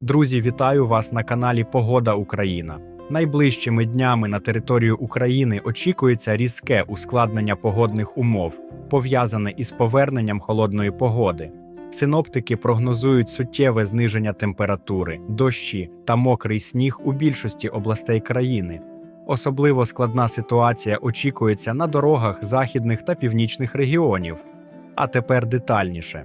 Друзі, вітаю вас на каналі Погода Україна. Найближчими днями на територію України очікується різке ускладнення погодних умов, пов'язане із поверненням холодної погоди. Синоптики прогнозують суттєве зниження температури, дощі та мокрий сніг у більшості областей країни. Особливо складна ситуація очікується на дорогах західних та північних регіонів. А тепер детальніше.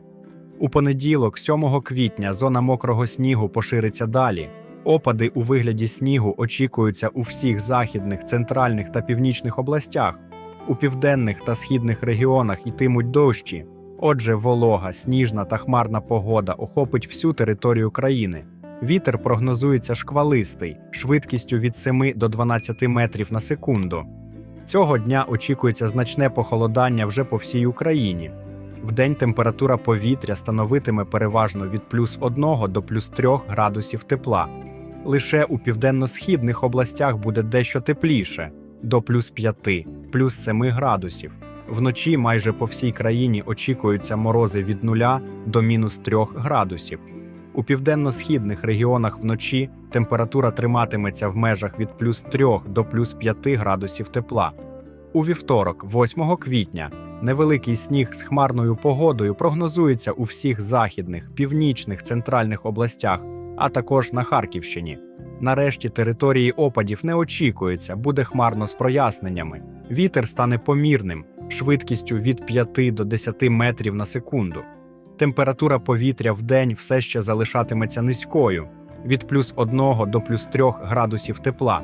У понеділок, 7 квітня, зона мокрого снігу пошириться далі. Опади у вигляді снігу очікуються у всіх західних, центральних та північних областях. У південних та східних регіонах йтимуть дощі. Отже, волога, сніжна та хмарна погода охопить всю територію країни. Вітер прогнозується шквалистий, швидкістю від 7 до 12 метрів на секунду. Цього дня очікується значне похолодання вже по всій Україні. Вдень температура повітря становитиме переважно від плюс 1 до плюс 3 градусів тепла. Лише у південно-східних областях буде дещо тепліше до плюс 5, плюс 7 градусів. Вночі майже по всій країні очікуються морози від 0 до мінус 3 градусів. У південно-східних регіонах вночі температура триматиметься в межах від плюс 3 до плюс 5 градусів тепла. У вівторок, 8 квітня, невеликий сніг з хмарною погодою прогнозується у всіх західних, північних, центральних областях, а також на Харківщині. Нарешті території опадів не очікується, буде хмарно з проясненнями. Вітер стане помірним, швидкістю від 5 до 10 метрів на секунду. Температура повітря в день все ще залишатиметься низькою від плюс 1 до плюс 3 градусів тепла.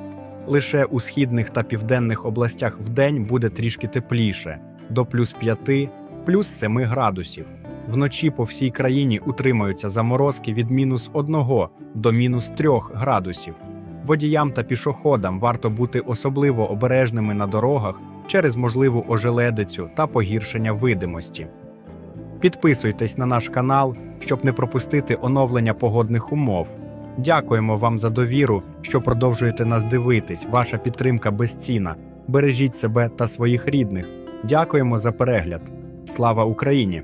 Лише у східних та південних областях вдень буде трішки тепліше до плюс 5, плюс 7 градусів. Вночі по всій країні утримаються заморозки від мінус 1 до мінус 3 градусів. Водіям та пішоходам варто бути особливо обережними на дорогах через можливу ожеледицю та погіршення видимості. Підписуйтесь на наш канал, щоб не пропустити оновлення погодних умов. Дякуємо вам за довіру, що продовжуєте нас дивитись. Ваша підтримка безцінна. Бережіть себе та своїх рідних. Дякуємо за перегляд. Слава Україні!